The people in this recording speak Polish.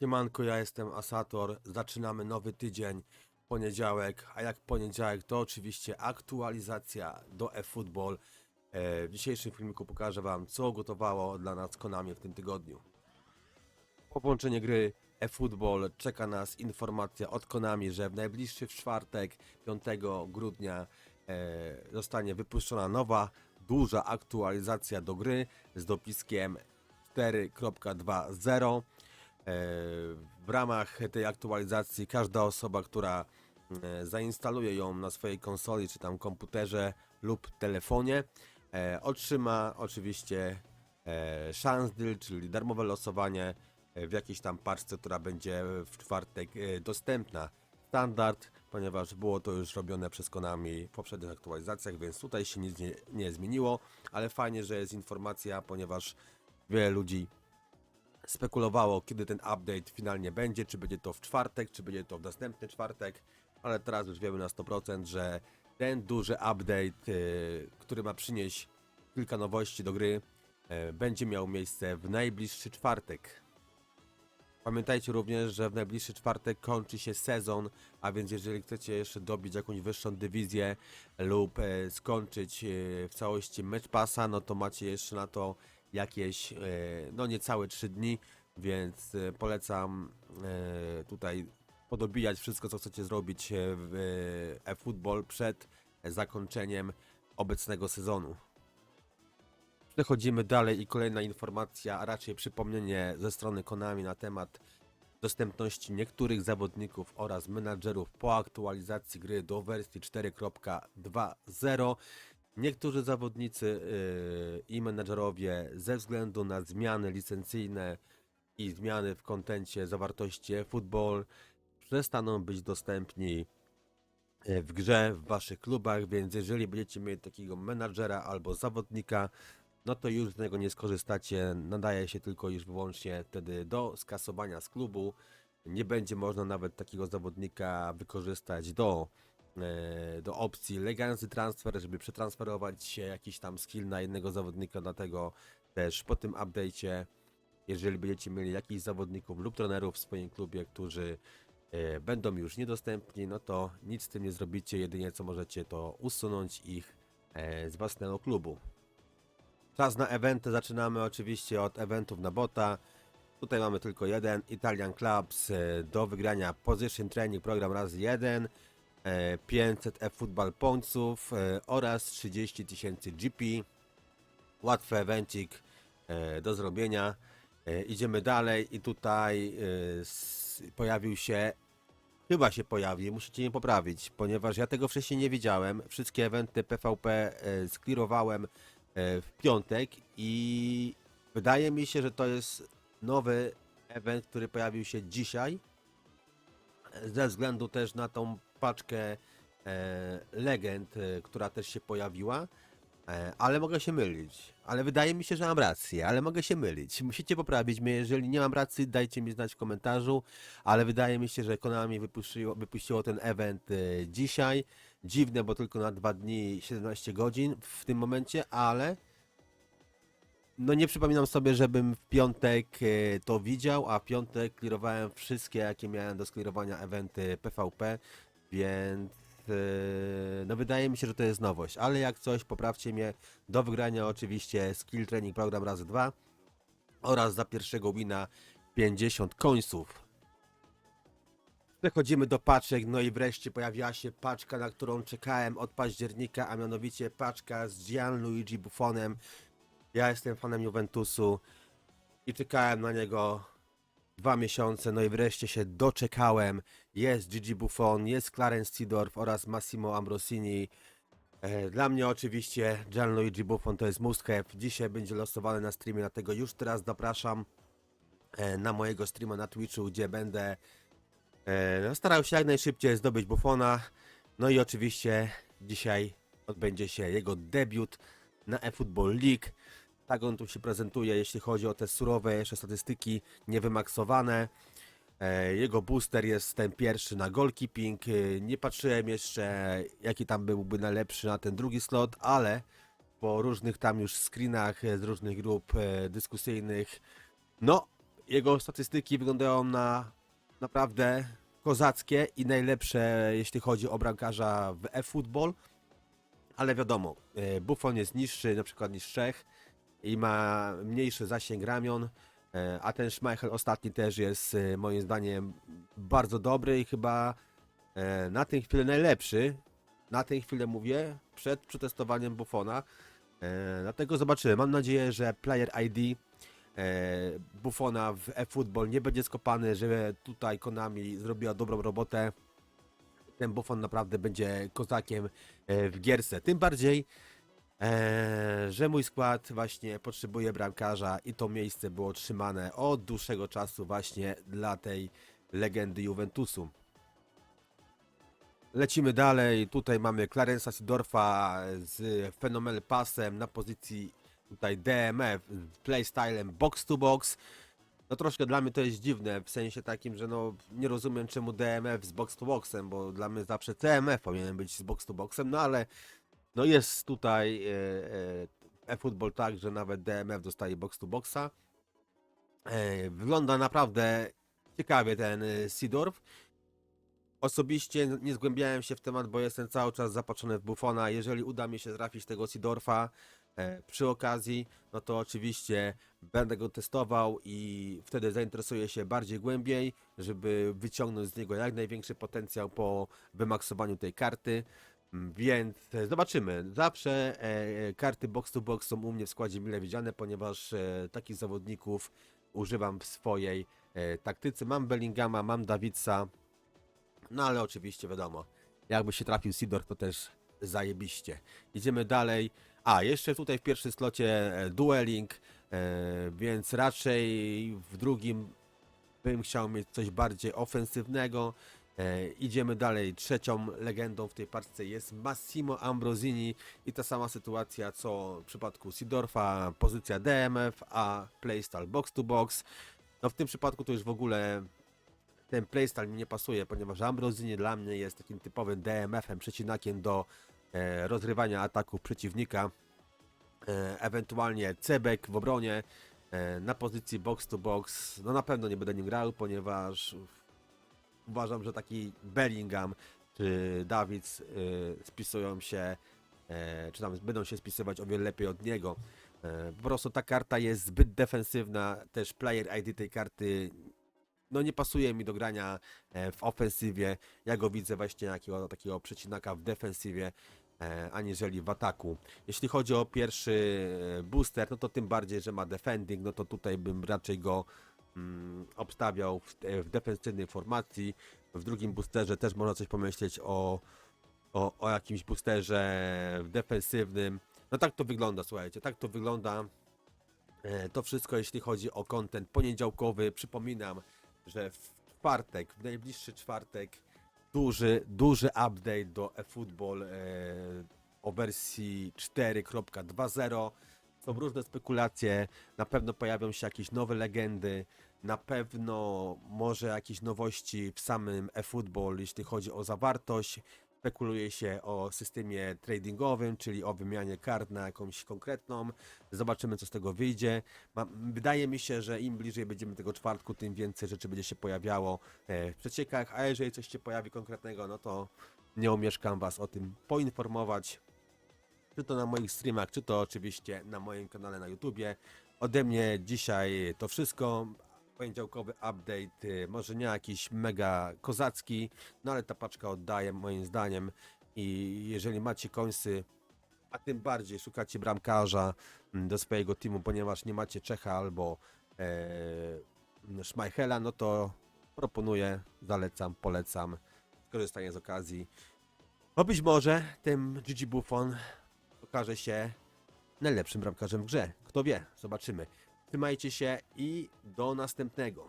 Siemanko, ja jestem Asator. Zaczynamy nowy tydzień, poniedziałek, a jak poniedziałek to oczywiście aktualizacja do eFootball. E, W dzisiejszym filmiku pokażę Wam, co gotowało dla nas Konami w tym tygodniu. Po połączeniu gry eFootball czeka nas informacja od Konami, że w najbliższy czwartek, 5 grudnia, e, zostanie wypuszczona nowa, duża aktualizacja do gry z dopiskiem 4.2.0. E, W ramach tej aktualizacji każda osoba, która e, zainstaluje ją na swojej konsoli czy tam komputerze lub telefonie, e, otrzyma oczywiście chance deal, czyli darmowe losowanie w jakiejś tam paczce, która będzie w czwartek dostępna. Standard, ponieważ było to już robione przez Konami w poprzednich aktualizacjach, więc tutaj się nic nie, nie zmieniło, ale fajnie, że jest informacja, ponieważ wiele ludzi spekulowało, kiedy ten update finalnie będzie, czy będzie to w czwartek, czy będzie to w następny czwartek, ale teraz już wiemy na 100%, że ten duży update, y, który ma przynieść kilka nowości do gry, y, będzie miał miejsce w najbliższy czwartek. Pamiętajcie również, że w najbliższy czwartek kończy się sezon, a więc jeżeli chcecie jeszcze dobić jakąś wyższą dywizję lub e, skończyć e, w całości mecz pasa, no to macie jeszcze na to jakieś, e, no niecałe 3 dni, więc e, polecam e, tutaj podobijać wszystko, co chcecie zrobić w eFootball przed zakończeniem obecnego sezonu. Przechodzimy dalej i kolejna informacja, a raczej przypomnienie ze strony Konami na temat dostępności niektórych zawodników oraz menadżerów po aktualizacji gry do wersji 4.2.0. Niektórzy zawodnicy yy, i menadżerowie ze względu na zmiany licencyjne i zmiany w kontencie zawartości football przestaną być dostępni e, w grze w waszych klubach, więc jeżeli będziecie mieli takiego menadżera albo zawodnika, no to już z niego nie skorzystacie. Nadaje się tylko już wyłącznie wtedy do skasowania z klubu. Nie będzie można nawet takiego zawodnika wykorzystać do, do opcji Legacy Transfer, żeby przetransferować jakiś tam skill na jednego zawodnika, dlatego też po tym update'cie, jeżeli będziecie mieli jakichś zawodników lub trenerów w swoim klubie, którzy e, będą już niedostępni, no to nic z tym nie zrobicie, jedynie co możecie to usunąć ich e, z własnego klubu. Czas na eventy, zaczynamy oczywiście od eventów na bota. Tutaj mamy tylko jeden, Italian Clubs e, do wygrania Position Training program razy 1, e, 500 e-football pointsów e, oraz 30 tysięcy GP. Łatwy evencik e, do zrobienia. E, Idziemy dalej i tutaj pojawił się Chyba się pojawi, musicie mnie poprawić, ponieważ ja tego wcześniej nie widziałem. Wszystkie eventy PvP sklirowałem w piątek i wydaje mi się, że to jest nowy event, który pojawił się dzisiaj. Ze względu też na tą paczkę e, legend, e, która też się pojawiła. E, Ale mogę się mylić. Ale wydaje mi się, że mam rację, ale mogę się mylić. Musicie poprawić mnie. Jeżeli nie mam racji, dajcie mi znać w komentarzu. Ale wydaje mi się, że Konami wypuściło, wypuściło ten event dzisiaj. Dziwne, bo tylko na 2 dni 17 godzin w tym momencie, ale no nie przypominam sobie, żebym w piątek e, to widział, a w piątek klirowałem wszystkie, jakie miałem do sklirowania eventy PvP, więc e, no wydaje mi się, że to jest nowość, ale jak coś, poprawcie mnie. Do wygrania oczywiście skill training program razy 2 oraz za pierwszego wina 50 końców. Przechodzimy do paczek, no i wreszcie pojawiła się paczka, na którą czekałem od października, a mianowicie paczka z Gianluigi Buffonem. Ja jestem fanem Juventusu i czekałem na niego dwa miesiące, no i wreszcie się doczekałem. Jest Gigi Buffon, jest Clarence Seedorf oraz Massimo Ambrosini. E, Dla mnie oczywiście Gianluigi Buffon to jest must have. Dzisiaj będzie losowany na streamie, dlatego już teraz zapraszam e, na mojego streama na Twitchu, gdzie będę e, no, starał się jak najszybciej zdobyć Buffona. No i oczywiście dzisiaj odbędzie się jego debiut na eFootball League. Tak on tu się prezentuje, jeśli chodzi o te surowe jeszcze statystyki niewymaksowane. E, Jego booster jest ten pierwszy na goalkeeping. E, Nie patrzyłem jeszcze, jaki tam byłby najlepszy na ten drugi slot, ale po różnych tam już screenach e, z różnych grup dyskusyjnych, no jego statystyki wyglądają na naprawdę kozackie i najlepsze, jeśli chodzi o bramkarza w e-football. Ale wiadomo, Buffon jest niższy na przykład niż Czech i ma mniejszy zasięg ramion, e, a ten Schmeichel ostatni też jest e, moim zdaniem bardzo dobry i chyba e, na tę chwilę najlepszy. Na tę chwilę mówię, przed przetestowaniem Buffona. Dlatego zobaczymy. Mam nadzieję, że Player ID Buffona w eFootball nie będzie skopany, że tutaj Konami zrobiła dobrą robotę. Ten Buffon naprawdę będzie kozakiem w gierce. Tym bardziej, że mój skład właśnie potrzebuje bramkarza i to miejsce było trzymane od dłuższego czasu właśnie dla tej legendy Juventusu. Lecimy dalej. Tutaj mamy Clarensa Sidorfa z Phenomenal Passem na pozycji tutaj DMF playstylem box to box. No troszkę dla mnie to jest dziwne, w sensie takim, że no nie rozumiem czemu DMF z box to boxem, bo dla mnie zawsze CMF powinien być z box to boxem, no ale no jest tutaj e, e, e-football tak, że nawet DMF dostaje box to boxa. E, wygląda naprawdę ciekawie ten e, Sidorf. Osobiście nie zgłębiałem się w temat, bo jestem cały czas zapatrzony w Buffona. Jeżeli uda mi się trafić tego Sidorfa e, przy okazji, no to oczywiście będę go testował i wtedy zainteresuję się bardziej głębiej, żeby wyciągnąć z niego jak największy potencjał po wymaksowaniu tej karty. Więc e, zobaczymy. Zawsze e, karty box to box są u mnie w składzie mile widziane, ponieważ e, takich zawodników używam w swojej e, taktyce. Mam Bellingama, mam Davidsa, no ale oczywiście wiadomo, jakby się trafił Sidor, to też zajebiście. Idziemy dalej. A, jeszcze tutaj w pierwszym slocie e, dueling, e, więc raczej w drugim bym chciał mieć coś bardziej ofensywnego. E, idziemy dalej. Trzecią legendą w tej parce jest Massimo Ambrosini i ta sama sytuacja co w przypadku Sidorfa, pozycja DMF, a playstyle box to box. No w tym przypadku to już w ogóle ten playstyle mi nie pasuje, ponieważ Ambrosini dla mnie jest takim typowym DMF-em, przecinakiem do e, rozrywania ataków przeciwnika. E, ewentualnie Cebek w obronie e, na pozycji box to box. No na pewno nie będę nim grał, ponieważ uważam, że taki Bellingham czy Davids e, spisują się, e, czy tam będą się spisywać o wiele lepiej od niego. E, po prostu ta karta jest zbyt defensywna, też player ID tej karty no nie pasuje mi do grania e, w ofensywie. Ja go widzę właśnie jakiego takiego przecinaka w defensywie, e, aniżeli w ataku. Jeśli chodzi o pierwszy e, booster, no to tym bardziej, że ma defending, no to tutaj bym raczej go obstawiał w, w defensywnej formacji. W drugim boosterze też można coś pomyśleć o, o, o jakimś boosterze w defensywnym. No tak to wygląda, słuchajcie, tak to wygląda. E, To wszystko jeśli chodzi o content poniedziałkowy. Przypominam, że w czwartek, w najbliższy czwartek, duży, duży update do eFootball e, o wersji 4.2.0. Są różne spekulacje, na pewno pojawią się jakieś nowe legendy, na pewno może jakieś nowości w samym eFootball, jeśli chodzi o zawartość. Spekuluje się o systemie tradingowym, czyli o wymianie kart na jakąś konkretną. Zobaczymy, co z tego wyjdzie. Wydaje mi się, że im bliżej będziemy tego czwartku, tym więcej rzeczy będzie się pojawiało e, w przeciekach, a jeżeli coś się pojawi konkretnego, no to nie omieszkam Was o tym poinformować. Czy to na moich streamach, czy to oczywiście na moim kanale na YouTubie. Ode mnie dzisiaj to wszystko. Poniedziałkowy update, y, może nie jakiś mega kozacki, no ale ta paczka oddaje moim zdaniem. I jeżeli macie końsy, a tym bardziej szukacie bramkarza mm, do swojego teamu, ponieważ nie macie Czecha albo e, Schmeichela, no to proponuję, zalecam, polecam skorzystanie z okazji. Bo być może tym Gigi Buffon okaże się najlepszym bramkarzem w grze. Kto wie, zobaczymy. Trzymajcie się i do następnego.